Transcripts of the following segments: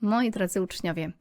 Moi drodzy uczniowie,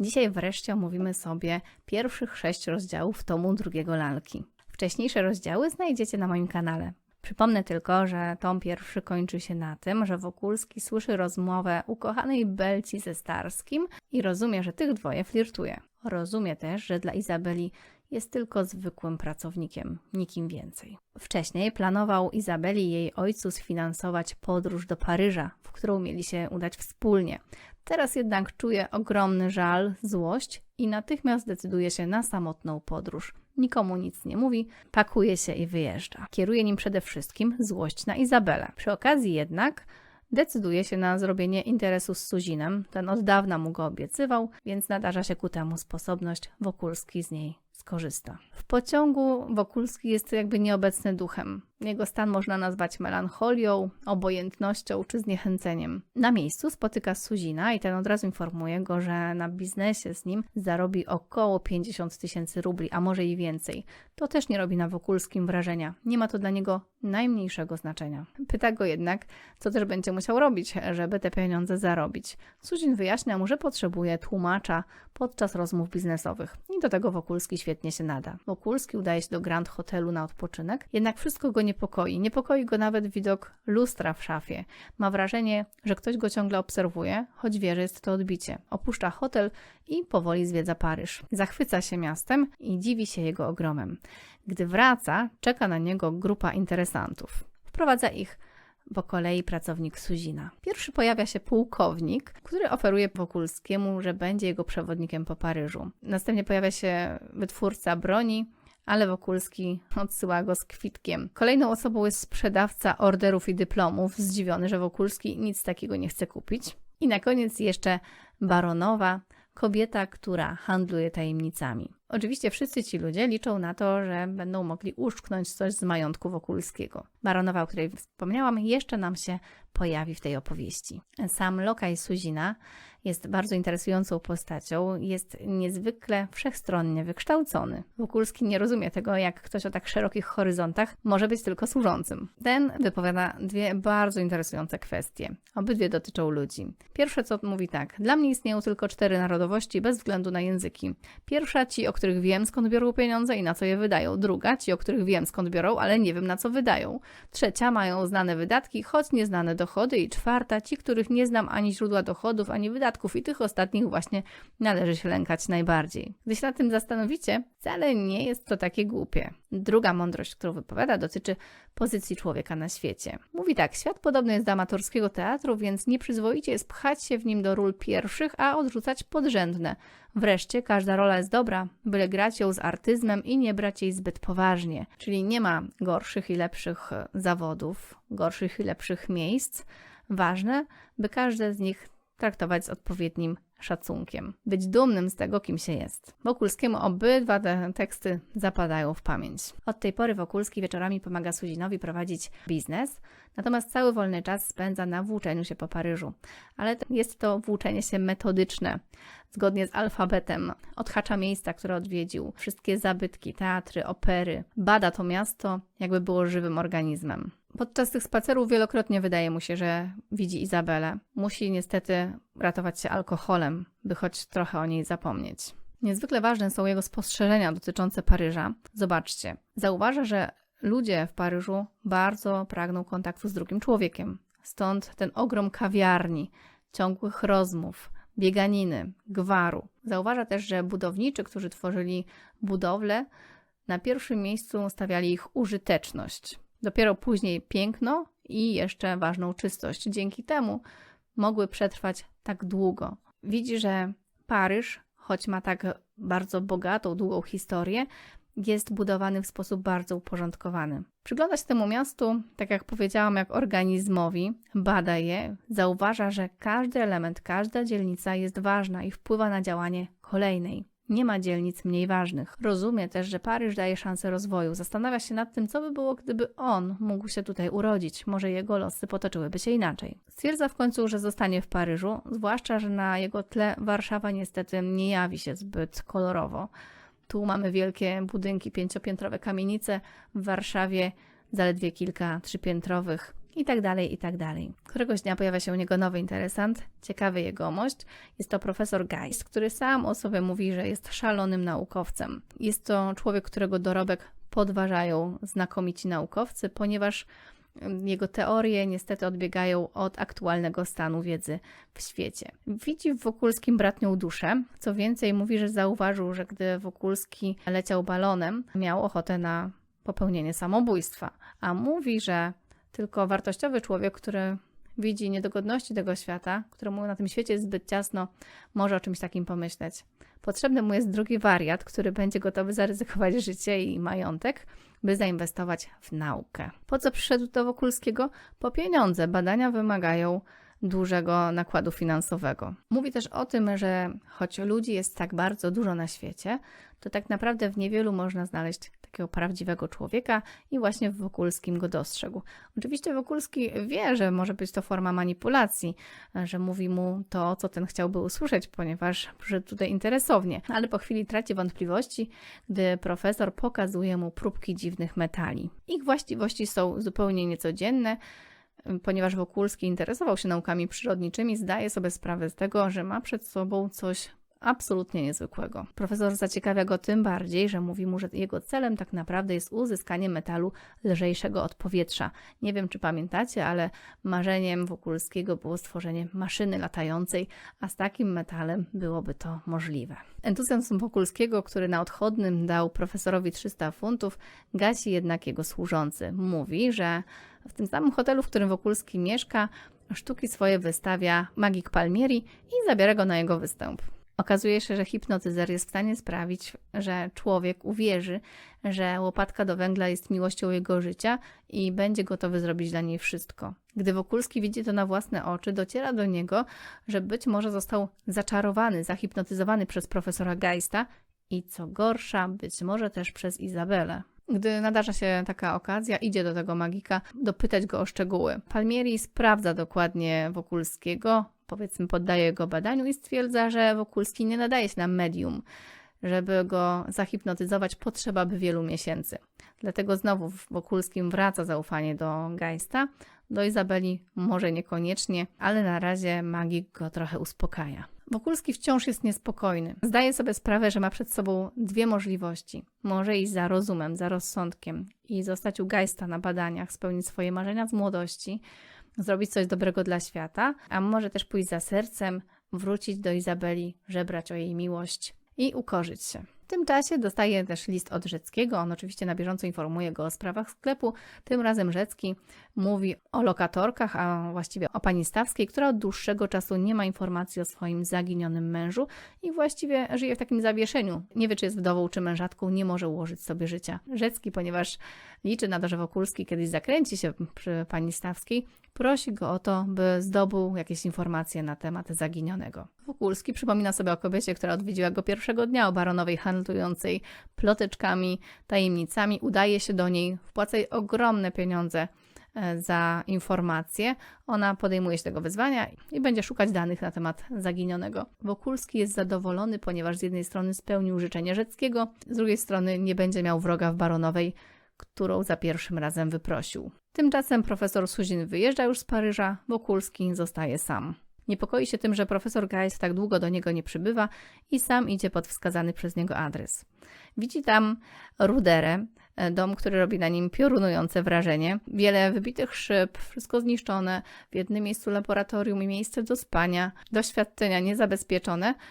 dzisiaj wreszcie omówimy sobie pierwszych sześć rozdziałów tomu drugiego lalki. Wcześniejsze rozdziały znajdziecie na moim kanale. Przypomnę tylko, że tom pierwszy kończy się na tym, że Wokulski słyszy rozmowę ukochanej Belci ze Starskim i rozumie, że tych dwoje flirtuje. Rozumie też, że dla Izabeli jest tylko zwykłym pracownikiem, nikim więcej. Wcześniej planował Izabeli i jej ojcu sfinansować podróż do Paryża, w którą mieli się udać wspólnie. Teraz jednak czuje ogromny żal, złość i natychmiast decyduje się na samotną podróż. Nikomu nic nie mówi, pakuje się i wyjeżdża. Kieruje nim przede wszystkim złość na Izabelę. Przy okazji jednak decyduje się na zrobienie interesu z Suzinem. Ten od dawna mu go obiecywał, więc nadarza się ku temu sposobność. Wokulski z niej skorzysta. W pociągu Wokulski jest jakby nieobecny duchem. Jego stan można nazwać melancholią, obojętnością czy zniechęceniem. Na miejscu spotyka Suzina i ten od razu informuje go, że na biznesie z nim zarobi około 50 tysięcy rubli, a może i więcej. To też nie robi na Wokulskim wrażenia. Nie ma to dla niego najmniejszego znaczenia. Pyta go jednak, co też będzie musiał robić, żeby te pieniądze zarobić. Suzin wyjaśnia mu, że potrzebuje tłumacza podczas rozmów biznesowych i do tego Wokulski świetnie się nada. Wokulski udaje się do Grand Hotelu na odpoczynek, jednak wszystko go niepokoi. Niepokoi go nawet widok lustra w szafie. Ma wrażenie, że ktoś go ciągle obserwuje, choć wie, że jest to odbicie. Opuszcza hotel i powoli zwiedza Paryż. Zachwyca się miastem i dziwi się jego ogromem. Gdy wraca, czeka na niego grupa interesantów. Wprowadza ich po kolei pracownik Suzina. Pierwszy pojawia się pułkownik, który oferuje Wokulskiemu, że będzie jego przewodnikiem po Paryżu. Następnie pojawia się wytwórca broni, ale Wokulski odsyła go z kwitkiem. Kolejną osobą jest sprzedawca orderów i dyplomów, zdziwiony, że Wokulski nic takiego nie chce kupić. I na koniec jeszcze baronowa, kobieta, która handluje tajemnicami. Oczywiście wszyscy ci ludzie liczą na to, że będą mogli uszczknąć coś z majątku Wokulskiego. Baronowa, o której wspomniałam, jeszcze nam się pojawi w tej opowieści. Sam Lokaj Suzina jest bardzo interesującą postacią, jest niezwykle wszechstronnie wykształcony. Wokulski nie rozumie tego, jak ktoś o tak szerokich horyzontach może być tylko służącym. Ten wypowiada dwie bardzo interesujące kwestie. Obydwie dotyczą ludzi. Pierwsze, co mówi tak: Dla mnie istnieją tylko cztery narodowości bez względu na języki. Pierwsza ci, o których wiem skąd biorą pieniądze i na co je wydają. Druga ci, o których wiem skąd biorą, ale nie wiem na co wydają. Trzecia mają znane wydatki, choć nieznane dochody. I czwarta ci, których nie znam ani źródła dochodów, ani wydatków. I tych ostatnich właśnie należy się lękać najbardziej. Gdy się nad tym zastanowicie, wcale nie jest to takie głupie. Druga mądrość, którą wypowiada, dotyczy pozycji człowieka na świecie. Mówi tak: Świat podobny jest do amatorskiego teatru, więc nieprzyzwoicie jest pchać się w nim do ról pierwszych, a odrzucać podrzędne. Wreszcie każda rola jest dobra, byle grać ją z artyzmem i nie brać jej zbyt poważnie. Czyli nie ma gorszych i lepszych zawodów, gorszych i lepszych miejsc. Ważne, by każde z nich traktować z odpowiednim szacunkiem. Być dumnym z tego, kim się jest. Wokulskiemu obydwa te teksty zapadają w pamięć. Od tej pory Wokulski wieczorami pomaga Suzinowi prowadzić biznes, natomiast cały wolny czas spędza na włóczeniu się po Paryżu. Ale jest to włóczenie się metodyczne, zgodnie z alfabetem. Odhacza miejsca, które odwiedził, wszystkie zabytki, teatry, opery. Bada to miasto, jakby było żywym organizmem. Podczas tych spacerów wielokrotnie wydaje mu się, że widzi Izabelę. Musi niestety ratować się alkoholem, by choć trochę o niej zapomnieć. Niezwykle ważne są jego spostrzeżenia dotyczące Paryża. Zobaczcie, zauważa, że ludzie w Paryżu bardzo pragną kontaktu z drugim człowiekiem. Stąd ten ogrom kawiarni, ciągłych rozmów, bieganiny, gwaru. Zauważa też, że budowniczy, którzy tworzyli budowle, na pierwszym miejscu stawiali ich użyteczność. Dopiero później piękno i jeszcze ważną czystość. Dzięki temu mogły przetrwać tak długo. Widzi, że Paryż, choć ma tak bardzo bogatą, długą historię, jest budowany w sposób bardzo uporządkowany. Przygląda się temu miastu, tak jak powiedziałam, jak organizmowi, bada je, zauważa, że każdy element, każda dzielnica jest ważna i wpływa na działanie kolejnej. Nie ma dzielnic mniej ważnych. Rozumie też, że Paryż daje szansę rozwoju. Zastanawia się nad tym, co by było, gdyby on mógł się tutaj urodzić. Może jego losy potoczyłyby się inaczej. Stwierdza w końcu, że zostanie w Paryżu, zwłaszcza, że na jego tle Warszawa niestety nie jawi się zbyt kolorowo. Tu mamy wielkie budynki, pięciopiętrowe kamienice, w Warszawie zaledwie kilka trzypiętrowych i tak dalej, i tak dalej. Któregoś dnia pojawia się u niego nowy interesant, ciekawy jegomość. Jest to profesor Geist, który sam o sobie mówi, że jest szalonym naukowcem. Jest to człowiek, którego dorobek podważają znakomici naukowcy, ponieważ jego teorie niestety odbiegają od aktualnego stanu wiedzy w świecie. Widzi w Wokulskim bratnią duszę. Co więcej, mówi, że zauważył, że gdy Wokulski leciał balonem, miał ochotę na popełnienie samobójstwa. A mówi, że tylko wartościowy człowiek, który widzi niedogodności tego świata, któremu na tym świecie jest zbyt ciasno, może o czymś takim pomyśleć. Potrzebny mu jest drugi wariat, który będzie gotowy zaryzykować życie i majątek, by zainwestować w naukę. Po co przyszedł do Wokulskiego? Po pieniądze. Badania wymagają dużego nakładu finansowego. Mówi też o tym, że choć ludzi jest tak bardzo dużo na świecie, to tak naprawdę w niewielu można znaleźć takiego prawdziwego człowieka i właśnie w Wokulskim go dostrzegł. Oczywiście Wokulski wie, że może być to forma manipulacji, że mówi mu to, co ten chciałby usłyszeć, ponieważ przyszedł tutaj interesownie, ale po chwili traci wątpliwości, gdy profesor pokazuje mu próbki dziwnych metali. Ich właściwości są zupełnie niecodzienne, ponieważ Wokulski interesował się naukami przyrodniczymi, zdaje sobie sprawę z tego, że ma przed sobą coś absolutnie niezwykłego. Profesor zaciekawia go tym bardziej, że mówi mu, że jego celem tak naprawdę jest uzyskanie metalu lżejszego od powietrza. Nie wiem, czy pamiętacie, ale marzeniem Wokulskiego było stworzenie maszyny latającej, a z takim metalem byłoby to możliwe. Entuzjazm Wokulskiego, który na odchodnym dał profesorowi 300 funtów, gasi jednak jego służący. Mówi, że w tym samym hotelu, w którym Wokulski mieszka, sztuki swoje wystawia magik Palmieri i zabiera go na jego występ. Okazuje się, że hipnotyzer jest w stanie sprawić, że człowiek uwierzy, że łopatka do węgla jest miłością jego życia i będzie gotowy zrobić dla niej wszystko. Gdy Wokulski widzi to na własne oczy, dociera do niego, że być może został zaczarowany, zahipnotyzowany przez profesora Geista i co gorsza, być może też przez Izabelę. Gdy nadarza się taka okazja, idzie do tego magika dopytać go o szczegóły. Palmieri sprawdza dokładnie Wokulskiego, powiedzmy poddaje go badaniu i stwierdza, że Wokulski nie nadaje się na medium. Żeby go zahipnotyzować, potrzeba by wielu miesięcy. Dlatego znowu w Wokulskim wraca zaufanie do Geista. Do Izabeli może niekoniecznie, ale na razie magik go trochę uspokaja. Wokulski wciąż jest niespokojny. Zdaje sobie sprawę, że ma przed sobą dwie możliwości. Może iść za rozumem, za rozsądkiem i zostać u Geista na badaniach, spełnić swoje marzenia z młodości, zrobić coś dobrego dla świata, a może też pójść za sercem, wrócić do Izabeli, żebrać o jej miłość i ukorzyć się. W tym czasie dostaje też list od Rzeckiego. On oczywiście na bieżąco informuje go o sprawach sklepu. Tym razem Rzecki mówi o lokatorkach, a właściwie o pani Stawskiej, która od dłuższego czasu nie ma informacji o swoim zaginionym mężu i właściwie żyje w takim zawieszeniu. Nie wie, czy jest wdową, czy mężatką, nie może ułożyć sobie życia. Rzecki, ponieważ liczy na to, że Wokulski kiedyś zakręci się przy pani Stawskiej, prosi go o to, by zdobył jakieś informacje na temat zaginionego. Wokulski przypomina sobie o kobiecie, która odwiedziła go pierwszego dnia o baronowej handlującej ploteczkami, tajemnicami. Udaje się do niej, wpłaca jej ogromne pieniądze e, za informacje. Ona podejmuje się tego wyzwania i będzie szukać danych na temat zaginionego. Wokulski jest zadowolony, ponieważ z jednej strony spełnił życzenie Rzeckiego, z drugiej strony nie będzie miał wroga w baronowej, którą za pierwszym razem wyprosił. Tymczasem profesor Suzin wyjeżdża już z Paryża, Wokulski zostaje sam. Niepokoi się tym, że profesor Geist tak długo do niego nie przybywa i sam idzie pod wskazany przez niego adres. Widzi tam ruderę, e, dom, który robi na nim piorunujące wrażenie. Wiele wybitych szyb, wszystko zniszczone, w jednym miejscu laboratorium i miejsce do spania, doświadczenia niezabezpieczone –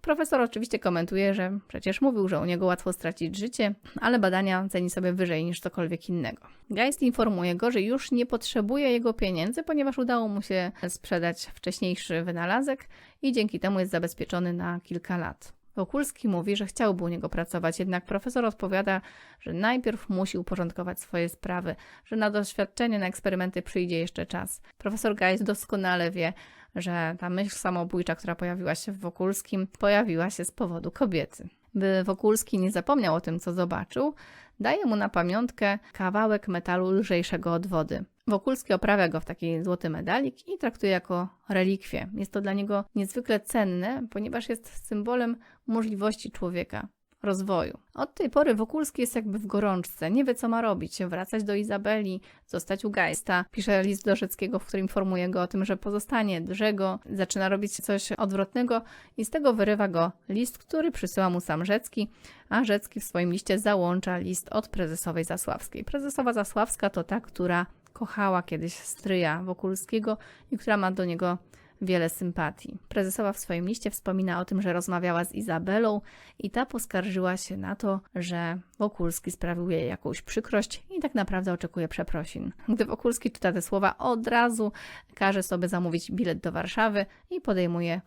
Profesor oczywiście komentuje, że przecież mówił, że u niego łatwo stracić życie, ale badania ceni sobie wyżej niż cokolwiek innego. Geist informuje go, że już nie potrzebuje jego pieniędzy, ponieważ udało mu się sprzedać wcześniejszy wynalazek i dzięki temu jest zabezpieczony na kilka lat. Wokulski mówi, że chciałby u niego pracować, jednak profesor odpowiada, że najpierw musi uporządkować swoje sprawy, że na doświadczenie, na eksperymenty przyjdzie jeszcze czas. Profesor Geist doskonale wie, że ta myśl samobójcza, która pojawiła się w Wokulskim, pojawiła się z powodu kobiety. By Wokulski nie zapomniał o tym, co zobaczył, daje mu na pamiątkę kawałek metalu lżejszego od wody. Wokulski oprawia go w taki złoty medalik i traktuje jako relikwię. Jest to dla niego niezwykle cenne, ponieważ jest symbolem możliwości człowieka. rozwoju. Od tej pory Wokulski jest jakby w gorączce, nie wie co ma robić, wracać do Izabeli, zostać u Geista. Pisze list do Rzeckiego, w którym informuje go o tym, że pozostanie, drze go, zaczyna robić coś odwrotnego i z tego wyrywa go list, który przysyła mu sam Rzecki, a Rzecki w swoim liście załącza list od prezesowej Zasławskiej. Prezesowa Zasławska to ta, która kochała kiedyś stryja Wokulskiego i która ma do niego wiele sympatii. Prezesowa w swoim liście wspomina o tym, że rozmawiała z Izabelą i ta poskarżyła się na to, że Wokulski sprawił jej jakąś przykrość i tak naprawdę oczekuje przeprosin. Gdy Wokulski czyta te słowa, od razu każe sobie zamówić bilet do Warszawy i podejmuje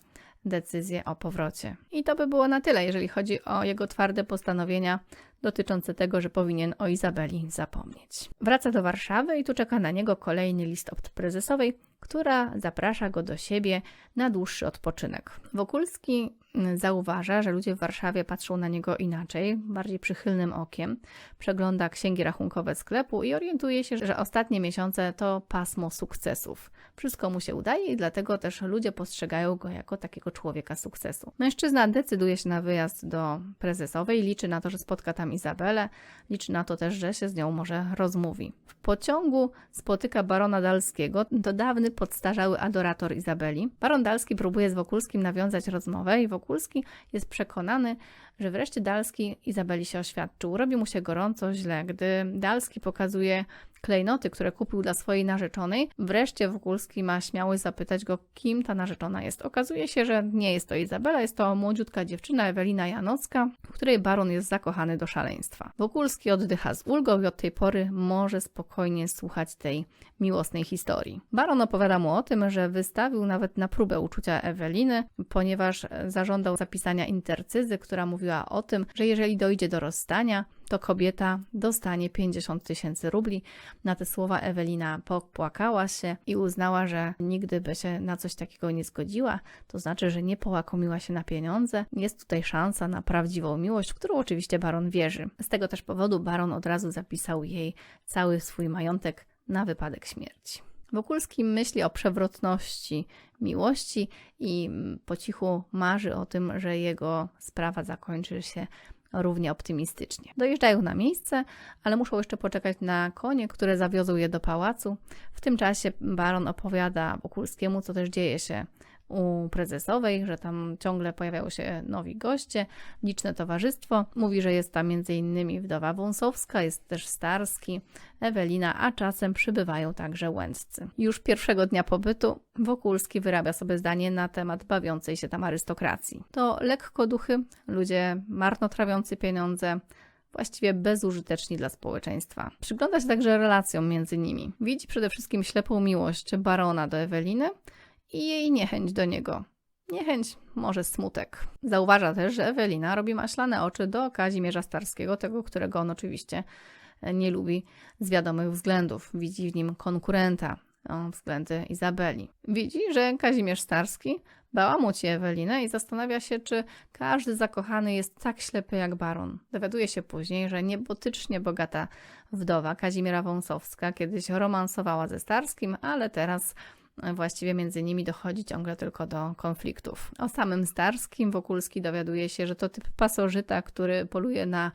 decyzję o powrocie. I to by było na tyle, jeżeli chodzi o jego twarde postanowienia dotyczące tego, że powinien o Izabeli zapomnieć. Wraca do Warszawy i tu czeka na niego kolejny list od prezesowej, która zaprasza go do siebie na dłuższy odpoczynek. Wokulski mm, zauważa, że ludzie w Warszawie patrzą na niego inaczej, bardziej przychylnym okiem. Przegląda księgi rachunkowe sklepu i orientuje się, że ostatnie miesiące to pasmo sukcesów. Wszystko mu się udaje i dlatego też ludzie postrzegają go jako takiego człowieka sukcesu. Mężczyzna decyduje się na wyjazd do prezesowej, liczy na to, że spotka tam Izabelę, liczy na to też, że się z nią może rozmówi. W pociągu spotyka barona Dalskiego, to dawny podstarzały adorator Izabeli. Baron Dalski próbuje z Wokulskim nawiązać rozmowę i Wokulski jest przekonany, że wreszcie Dalski Izabeli się oświadczył. Robi mu się gorąco, źle. Gdy Dalski pokazuje klejnoty, które kupił dla swojej narzeczonej, wreszcie Wokulski ma śmiałość zapytać go, kim ta narzeczona jest. Okazuje się, że nie jest to Izabela, jest to młodziutka dziewczyna Ewelina Janocka, w której baron jest zakochany do szaleństwa. Wokulski oddycha z ulgą i od tej pory może spokojnie słuchać tej miłosnej historii. Baron opowiada mu o tym, że wystawił nawet na próbę uczucia Eweliny, ponieważ zażądał zapisania intercyzy, która mówiła o tym, że jeżeli dojdzie do rozstania, to kobieta dostanie 50 tysięcy rubli. Na te słowa Ewelina popłakała się i uznała, że nigdy by się na coś takiego nie zgodziła. To znaczy, że nie połakomiła się na pieniądze. Jest tutaj szansa na prawdziwą miłość, w którą oczywiście baron wierzy. Z tego też powodu baron od razu zapisał jej cały swój majątek na wypadek śmierci. Wokulski myśli o przewrotności miłości i po cichu marzy o tym, że jego sprawa zakończy się równie optymistycznie. Dojeżdżają na miejsce, ale muszą jeszcze poczekać na konie, które zawiozą je do pałacu. W tym czasie baron opowiada Wokulskiemu, co też dzieje się u prezesowej, że tam ciągle pojawiają się nowi goście, liczne towarzystwo. Mówi, że jest tam m.in. wdowa Wąsowska, jest też Starski, Ewelina, a czasem przybywają także Łęccy. Już pierwszego dnia pobytu Wokulski wyrabia sobie zdanie na temat bawiącej się tam arystokracji. To lekko duchy, ludzie marnotrawiący pieniądze, właściwie bezużyteczni dla społeczeństwa. Przygląda się także relacjom między nimi. Widzi przede wszystkim ślepą miłość barona do Eweliny, i jej niechęć do niego. Niechęć, może smutek. Zauważa też, że Ewelina robi maślane oczy do Kazimierza Starskiego, tego, którego on oczywiście nie lubi z wiadomych względów. Widzi w nim konkurenta względy Izabeli. Widzi, że Kazimierz Starski bałamuci Ewelinę i zastanawia się, czy każdy zakochany jest tak ślepy jak baron. Dowiaduje się później, że niebotycznie bogata wdowa Kazimiera Wąsowska kiedyś romansowała ze Starskim, ale teraz właściwie między nimi dochodzi ciągle tylko do konfliktów. O samym Starskim Wokulski dowiaduje się, że to typ pasożyta, który poluje na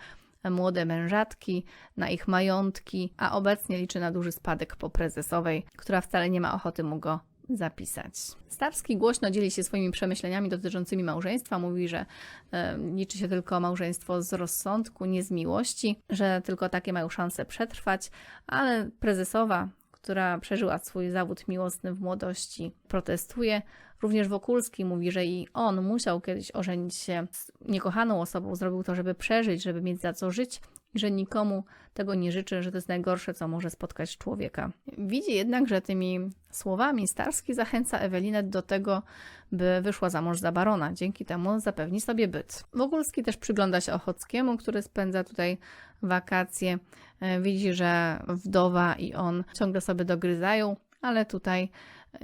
młode mężatki, na ich majątki, a obecnie liczy na duży spadek po prezesowej, która wcale nie ma ochoty mu go zapisać. Starski głośno dzieli się swoimi przemyśleniami dotyczącymi małżeństwa. Mówi, że e, liczy się tylko małżeństwo z rozsądku, nie z miłości, że tylko takie mają szansę przetrwać, ale prezesowa która przeżyła swój zawód miłosny w młodości, protestuje. Również Wokulski mówi, że i on musiał kiedyś ożenić się z niekochaną osobą, zrobił to, żeby przeżyć, żeby mieć za co żyć i że nikomu tego nie życzy, że to jest najgorsze, co może spotkać człowieka. Widzi jednak, że tymi słowami Starski zachęca Ewelinę do tego, by wyszła za mąż za barona. Dzięki temu zapewni sobie byt. Wokulski też przygląda się Ochockiemu, który spędza tutaj wakacje. E, widzi, że wdowa i on ciągle sobie dogryzają, ale tutaj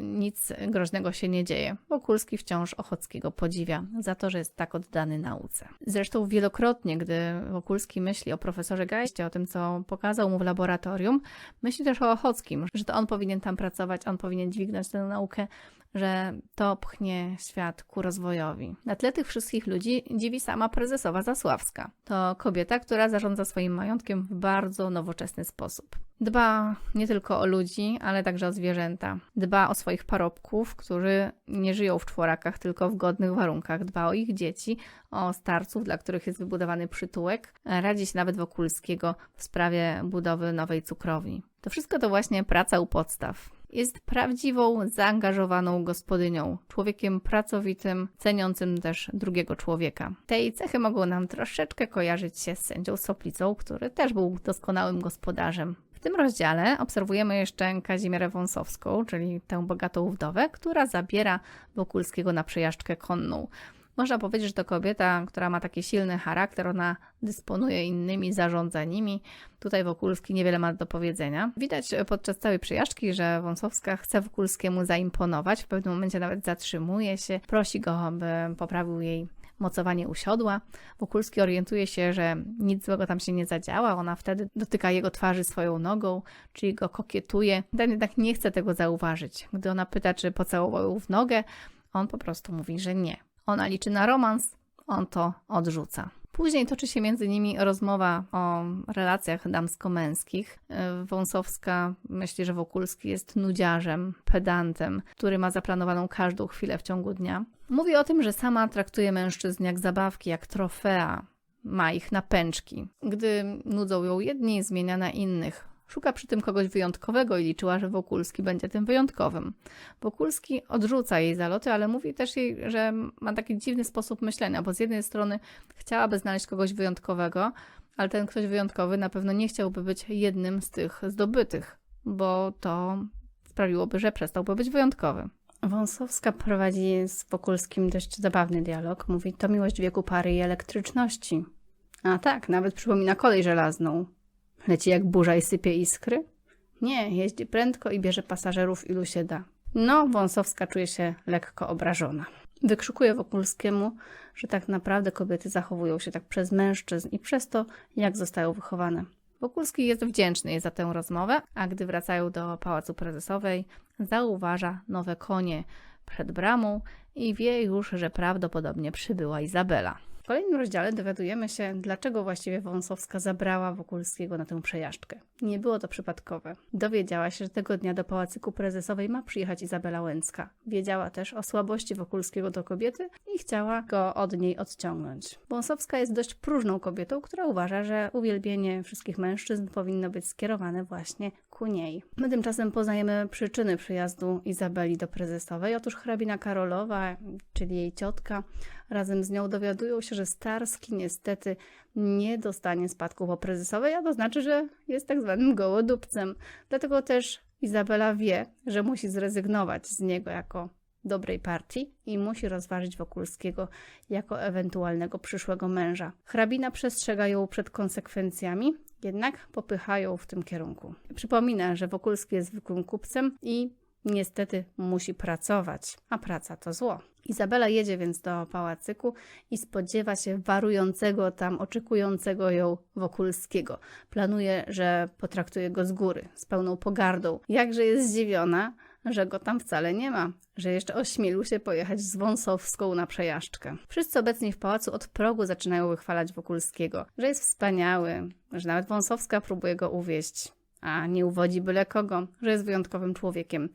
nic groźnego się nie dzieje. Wokulski wciąż Ochockiego podziwia za to, że jest tak oddany nauce. Zresztą wielokrotnie, gdy Wokulski myśli o profesorze Geistie, o tym, co pokazał mu w laboratorium, myśli też o Ochockim, że to on powinien tam pracować, on powinien dźwignąć tę naukę, że to pchnie świat ku rozwojowi. Na tle tych wszystkich ludzi dziwi sama prezesowa Zasławska. To kobieta, która zarządza swoim majątkiem w bardzo nowoczesny sposób. Dba nie tylko o ludzi, ale także o zwierzęta. Dba o swoich parobków, którzy nie żyją w czworakach, tylko w godnych warunkach. Dba o ich dzieci, o starców, dla których jest wybudowany przytułek. Radzi się nawet Wokulskiego w sprawie budowy nowej cukrowni. To wszystko to właśnie praca u podstaw. Jest prawdziwą, zaangażowaną gospodynią, człowiekiem pracowitym, ceniącym też drugiego człowieka. Tej cechy mogą nam troszeczkę kojarzyć się z sędzią Soplicą, który też był doskonałym gospodarzem. W tym rozdziale obserwujemy jeszcze Kazimierę Wąsowską, czyli tę bogatą wdowę, która zabiera Wokulskiego na przejażdżkę konną. Można powiedzieć, że to kobieta, która ma taki silny charakter, ona dysponuje innymi, zarządza nimi. Tutaj Wokulski niewiele ma do powiedzenia. Widać podczas całej przejażdżki, że Wąsowska chce Wokulskiemu zaimponować. W pewnym momencie nawet zatrzymuje się, prosi go, aby poprawił jej mocowanie usiodła. Wokulski orientuje się, że nic złego tam się nie zadziała. Ona wtedy dotyka jego twarzy swoją nogą, czyli go kokietuje. Ten jednak nie chce tego zauważyć. Gdy ona pyta, czy pocałował ją w nogę, on po prostu mówi, że nie. Ona liczy na romans, on to odrzuca. Później toczy się między nimi rozmowa o relacjach damsko-męskich. Wąsowska myśli, że Wokulski jest nudziarzem, pedantem, który ma zaplanowaną każdą chwilę w ciągu dnia. Mówi o tym, że sama traktuje mężczyzn jak zabawki, jak trofea. Ma ich na pęczki. Gdy nudzą ją jedni, zmienia na innych. Szuka przy tym kogoś wyjątkowego i liczyła, że Wokulski będzie tym wyjątkowym. Wokulski odrzuca jej zaloty, ale mówi też jej, że ma taki dziwny sposób myślenia, bo z jednej strony chciałaby znaleźć kogoś wyjątkowego, ale ten ktoś wyjątkowy na pewno nie chciałby być jednym z tych zdobytych, bo to sprawiłoby, że przestałby być wyjątkowy. Wąsowska prowadzi z Wokulskim dość zabawny dialog. Mówi, to miłość wieku pary i elektryczności. A tak, nawet przypomina kolej żelazną. Leci jak burza i sypie iskry? Nie, jeździ prędko i bierze pasażerów ilu się da. No, Wąsowska czuje się lekko obrażona. Wykrzykuje Wokulskiemu, że tak naprawdę kobiety zachowują się tak przez mężczyzn i przez to, jak zostają wychowane. Wokulski jest wdzięczny za tę rozmowę, a gdy wracają do Pałacu Prezesowej, zauważa nowe konie przed bramą i wie już, że prawdopodobnie przybyła Izabela kolejnym rozdziale dowiadujemy się, dlaczego właściwie Wąsowska zabrała Wokulskiego na tę przejażdżkę. Nie było to przypadkowe. Dowiedziała się, że tego dnia do Pałacyku Prezesowej ma przyjechać Izabela Łęcka. Wiedziała też o słabości Wokulskiego do kobiety i chciała go od niej odciągnąć. Wąsowska jest dość próżną kobietą, która uważa, że uwielbienie wszystkich mężczyzn powinno być skierowane właśnie ku niej. My tymczasem poznajemy przyczyny przyjazdu Izabeli do Prezesowej. Otóż hrabina Karolowa, czyli jej ciotka, razem z nią dowiadują się, że Starski niestety nie dostanie spadku po prezesowej, a to znaczy, że jest tak zwanym gołodupcem. Dlatego też Izabela wie, że musi zrezygnować z niego jako dobrej partii i musi rozważyć Wokulskiego jako ewentualnego przyszłego męża. Hrabina przestrzega ją przed konsekwencjami, jednak popychają w tym kierunku. Przypomina, że Wokulski jest zwykłym kupcem i niestety musi pracować, a praca to zło. Izabela jedzie więc do pałacyku i spodziewa się warującego tam, oczekującego ją Wokulskiego. Planuje, że potraktuje go z góry, z pełną pogardą. Jakże jest zdziwiona, że go tam wcale nie ma, że jeszcze ośmielił się pojechać z Wąsowską na przejażdżkę. Wszyscy obecni w pałacu od progu zaczynają wychwalać Wokulskiego, że jest wspaniały, że nawet Wąsowska próbuje go uwieść, a nie uwodzi byle kogo, że jest wyjątkowym człowiekiem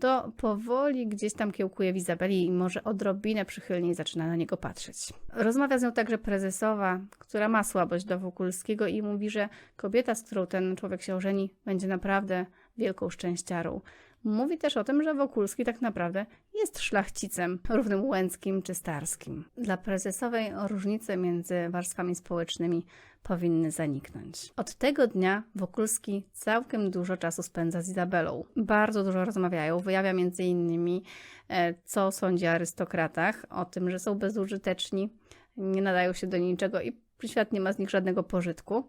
to powoli gdzieś tam kiełkuje w Izabeli i może odrobinę przychylniej zaczyna na niego patrzeć. Rozmawia z nią także prezesowa, która ma słabość do Wokulskiego i mówi, że kobieta, z którą ten człowiek się ożeni, będzie naprawdę wielką szczęściarą. Mówi też o tym, że Wokulski tak naprawdę jest szlachcicem, równym Łęckim czy Starskim. Dla prezesowej różnice między warstwami społecznymi powinny zaniknąć. Od tego dnia Wokulski całkiem dużo czasu spędza z Izabelą. Bardzo dużo rozmawiają, wyjawia między innymi, e, co sądzi o arystokratach, o tym, że są bezużyteczni, nie nadają się do niczego i Świat nie ma z nich żadnego pożytku.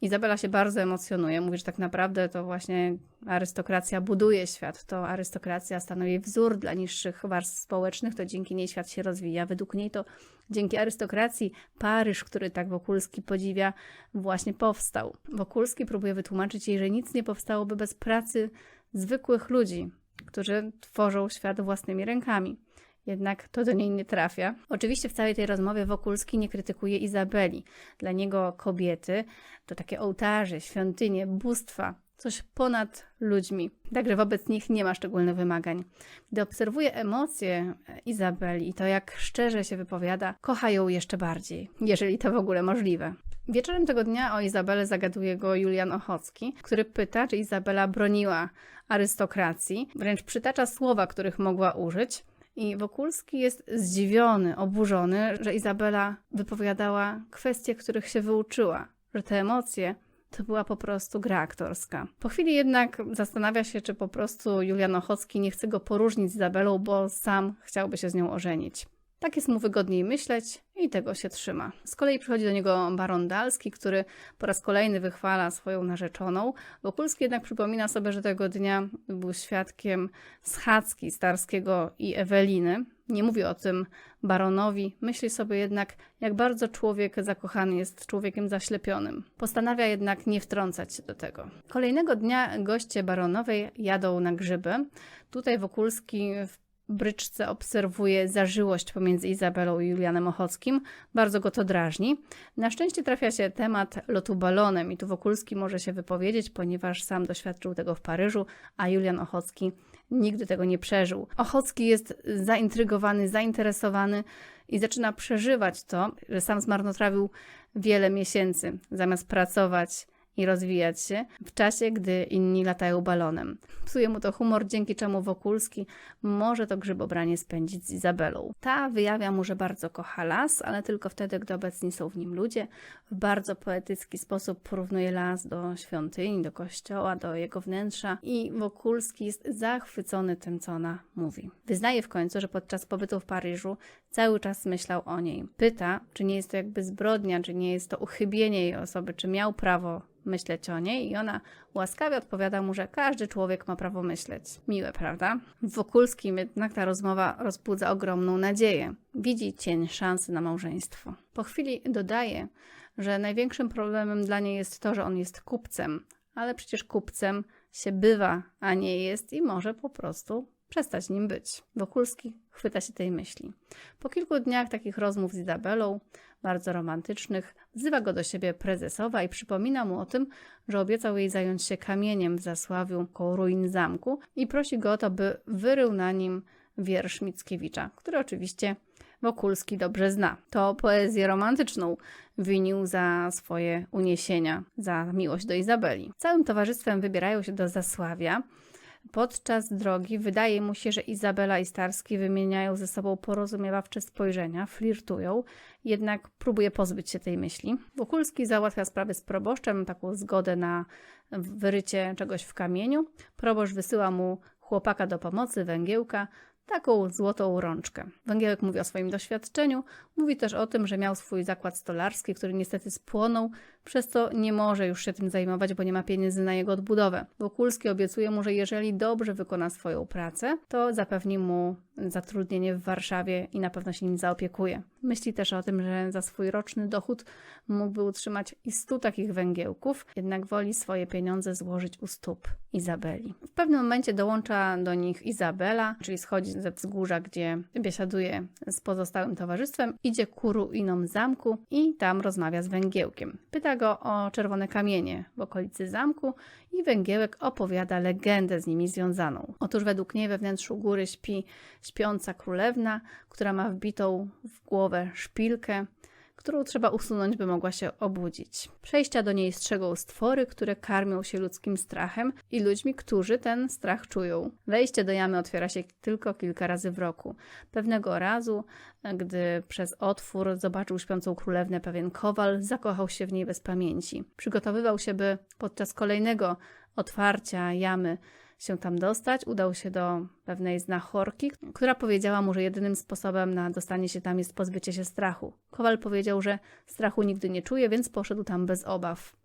Izabela się bardzo emocjonuje. Mówi, że tak naprawdę to właśnie arystokracja buduje świat. To arystokracja stanowi wzór dla niższych warstw społecznych. To dzięki niej świat się rozwija. Według niej to dzięki arystokracji Paryż, który tak Wokulski podziwia, właśnie powstał. Wokulski próbuje wytłumaczyć jej, że nic nie powstałoby bez pracy zwykłych ludzi, którzy tworzą świat własnymi rękami. Jednak to do niej nie trafia. Oczywiście w całej tej rozmowie Wokulski nie krytykuje Izabeli. Dla niego kobiety to takie ołtarze, świątynie, bóstwa, coś ponad ludźmi. Także wobec nich nie ma szczególnych wymagań. Gdy obserwuje emocje Izabeli i to, jak szczerze się wypowiada, kocha ją jeszcze bardziej, jeżeli to w ogóle możliwe. Wieczorem tego dnia o Izabelę zagaduje go Julian Ochocki, który pyta, czy Izabela broniła arystokracji, wręcz przytacza słowa, których mogła użyć. I Wokulski jest zdziwiony, oburzony, że Izabela wypowiadała kwestie, których się wyuczyła, że te emocje to była po prostu gra aktorska. Po chwili jednak zastanawia się, czy po prostu Julian Ochocki nie chce go poróżnić z Izabelą, bo sam chciałby się z nią ożenić. Tak jest mu wygodniej myśleć i tego się trzyma. Z kolei przychodzi do niego baron Dalski, który po raz kolejny wychwala swoją narzeczoną. Wokulski jednak przypomina sobie, że tego dnia był świadkiem schadzki Starskiego i Eweliny. Nie mówi o tym baronowi, myśli sobie jednak, jak bardzo człowiek zakochany jest człowiekiem zaślepionym. Postanawia jednak nie wtrącać się do tego. Kolejnego dnia goście baronowej jadą na grzyby. Tutaj Wokulski w bryczce obserwuje zażyłość pomiędzy Izabelą i Julianem Ochockim. Bardzo go to drażni. Na szczęście trafia się temat lotu balonem i tu Wokulski może się wypowiedzieć, ponieważ sam doświadczył tego w Paryżu, a Julian Ochocki nigdy tego nie przeżył. Ochocki jest zaintrygowany, zainteresowany i zaczyna przeżywać to, że sam zmarnotrawił wiele miesięcy zamiast pracować i rozwijać się w czasie, gdy inni latają balonem. Psuje mu to humor, dzięki czemu Wokulski może to grzybobranie spędzić z Izabelą. Ta wyjawia mu, że bardzo kocha las, ale tylko wtedy, gdy obecni są w nim ludzie. W bardzo poetycki sposób porównuje las do świątyni, do kościoła, do jego wnętrza i Wokulski jest zachwycony tym, co ona mówi. Wyznaje w końcu, że podczas pobytu w Paryżu cały czas myślał o niej. Pyta, czy nie jest to jakby zbrodnia, czy nie jest to uchybienie jej osoby, czy miał prawo myśleć o niej i ona łaskawie odpowiada mu, że każdy człowiek ma prawo myśleć. Miłe, prawda? W Wokulskim jednak ta rozmowa rozbudza ogromną nadzieję. Widzi cień szansy na małżeństwo. Po chwili dodaje, że największym problemem dla niej jest to, że on jest kupcem, ale przecież kupcem się bywa, a nie jest i może po prostu przestać nim być. Wokulski chwyta się tej myśli. Po kilku dniach takich rozmów z Izabelą, bardzo romantycznych, wzywa go do siebie prezesowa i przypomina mu o tym, że obiecał jej zająć się kamieniem w Zasławiu koło ruin zamku i prosi go o to, by wyrył na nim wiersz Mickiewicza, który oczywiście Wokulski dobrze zna. To poezję romantyczną winił za swoje uniesienia, za miłość do Izabeli. Całym towarzystwem wybierają się do Zasławia, Podczas drogi wydaje mu się, że Izabela i Starski wymieniają ze sobą porozumiewawcze spojrzenia, flirtują, jednak próbuje pozbyć się tej myśli. Wokulski załatwia sprawę z proboszczem, taką zgodę na wyrycie czegoś w kamieniu. Proboszcz wysyła mu chłopaka do pomocy, węgiełka, taką złotą rączkę. Węgiełek mówi o swoim doświadczeniu, mówi też o tym, że miał swój zakład stolarski, który niestety spłonął, przez co nie może już się tym zajmować, bo nie ma pieniędzy na jego odbudowę. Wokulski obiecuje mu, że jeżeli dobrze wykona swoją pracę, to zapewni mu zatrudnienie w Warszawie i na pewno się nim zaopiekuje. Myśli też o tym, że za swój roczny dochód mógłby utrzymać i stu takich węgiełków, jednak woli swoje pieniądze złożyć u stóp Izabeli. W pewnym momencie dołącza do nich Izabela, czyli schodzi ze wzgórza, gdzie biesiaduje z pozostałym towarzystwem, idzie ku ruinom zamku i tam rozmawia z węgiełkiem. Pyta o czerwone kamienie w okolicy zamku i węgiełek opowiada legendę z nimi związaną. Otóż według niej we wnętrzu góry śpi śpiąca królewna, która ma wbitą w głowę szpilkę, którą trzeba usunąć, by mogła się obudzić. Przejścia do niej strzegą stwory, które karmią się ludzkim strachem i ludźmi, którzy ten strach czują. Wejście do jamy otwiera się tylko kilka razy w roku. Pewnego razu, gdy przez otwór zobaczył śpiącą królewnę, pewien kowal zakochał się w niej bez pamięci. Przygotowywał się, by podczas kolejnego otwarcia jamy się tam dostać. Udał się do pewnej znachorki, która powiedziała mu, że jedynym sposobem na dostanie się tam jest pozbycie się strachu. Kowal powiedział, że strachu nigdy nie czuje, więc poszedł tam bez obaw.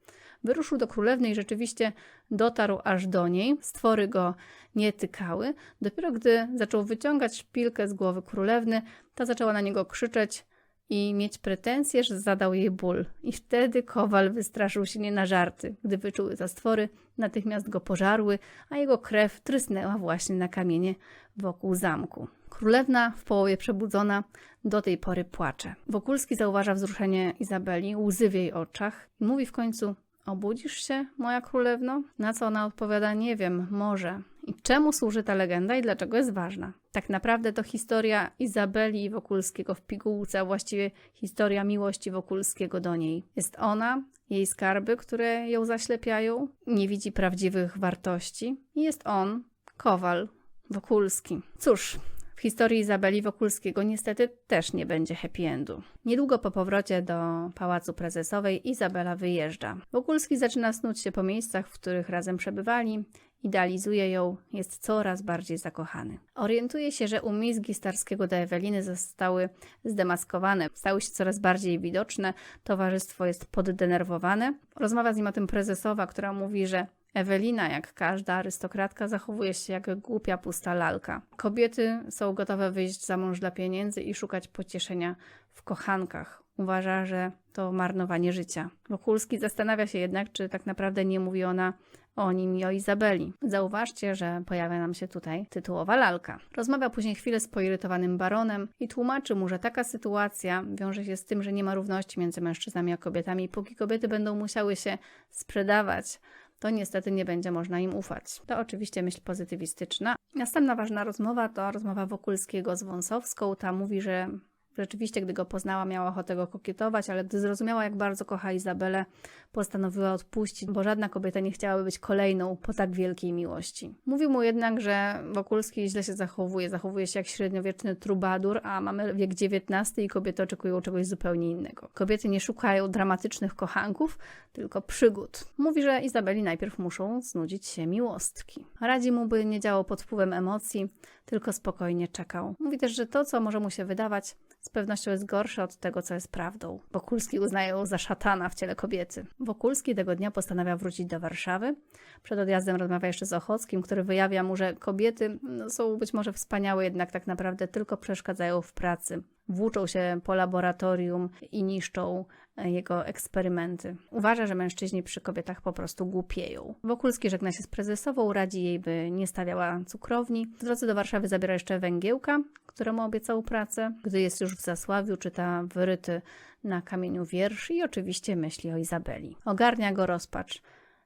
Wyruszył do królewny i rzeczywiście dotarł aż do niej. Stwory go nie tykały. Dopiero gdy zaczął wyciągać szpilkę z głowy królewny, ta zaczęła na niego krzyczeć i mieć pretensje, że zadał jej ból. I wtedy kowal wystraszył się nie na żarty. Gdy wyczuły za stwory, natychmiast go pożarły, a jego krew trysnęła właśnie na kamienie wokół zamku. Królewna, w połowie przebudzona, do tej pory płacze. Wokulski zauważa wzruszenie Izabeli, łzy w jej oczach i mówi w końcu: Obudzisz się, moja królewno? Na co ona odpowiada: Nie wiem, może. I czemu służy ta legenda i dlaczego jest ważna? Tak naprawdę to historia Izabeli Wokulskiego w pigułce, a właściwie historia miłości Wokulskiego do niej. Jest ona, jej skarby, które ją zaślepiają, nie widzi prawdziwych wartości. I jest on, Kowal, Wokulski. Cóż, w historii Izabeli Wokulskiego niestety też nie będzie happy endu. Niedługo po powrocie do Pałacu Prezesowej Izabela wyjeżdża. Wokulski zaczyna snuć się po miejscach, w których razem przebywali, idealizuje ją, jest coraz bardziej zakochany. Orientuje się, że umizgi Starskiego do Eweliny zostały zdemaskowane, stały się coraz bardziej widoczne, towarzystwo jest poddenerwowane. Rozmawia z nim o tym prezesowa, która mówi, że Ewelina, jak każda arystokratka, zachowuje się jak głupia, pusta lalka. Kobiety są gotowe wyjść za mąż dla pieniędzy i szukać pocieszenia w kochankach. Uważa, że to marnowanie życia. Wokulski zastanawia się jednak, czy tak naprawdę nie mówi ona o nim i o Izabeli. Zauważcie, że pojawia nam się tutaj tytułowa lalka. Rozmawia później chwilę z poirytowanym baronem i tłumaczy mu, że taka sytuacja wiąże się z tym, że nie ma równości między mężczyznami a kobietami póki kobiety będą musiały się sprzedawać, to niestety nie będzie można im ufać. To oczywiście myśl pozytywistyczna. Następna ważna rozmowa to rozmowa Wokulskiego z Wąsowską. Ta mówi, że Rzeczywiście, gdy go poznała, miała ochotę go kokietować, ale gdy zrozumiała, jak bardzo kocha Izabelę, postanowiła odpuścić, bo żadna kobieta nie chciałaby być kolejną po tak wielkiej miłości. Mówił mu jednak, że Wokulski źle się zachowuje, zachowuje się jak średniowieczny trubadur, a mamy wiek XIX i kobiety oczekują czegoś zupełnie innego. Kobiety nie szukają dramatycznych kochanków, tylko przygód. Mówi, że Izabeli najpierw muszą znudzić się miłostki. Radzi mu, by nie działał pod wpływem emocji, tylko spokojnie czekał. Mówi też, że to, co może mu się wydawać, z pewnością jest gorsze od tego, co jest prawdą. Wokulski uznaje ją za szatana w ciele kobiety. Wokulski tego dnia postanawia wrócić do Warszawy. Przed odjazdem rozmawia jeszcze z Ochockim, który wyjawia mu, że kobiety no, są być może wspaniałe, jednak tak naprawdę tylko przeszkadzają w pracy. Włóczą się po laboratorium i niszczą e, jego eksperymenty. Uważa, że mężczyźni przy kobietach po prostu głupieją. Wokulski żegna się z prezesową, radzi jej, by nie stawiała cukrowni. W drodze do Warszawy zabiera jeszcze węgiełka, któremu obiecał pracę. Gdy jest już w Zasławiu, czyta wyryty na kamieniu wiersz i oczywiście myśli o Izabeli. Ogarnia go rozpacz.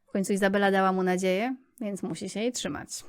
W końcu Izabela dała mu nadzieję, więc musi się jej trzymać.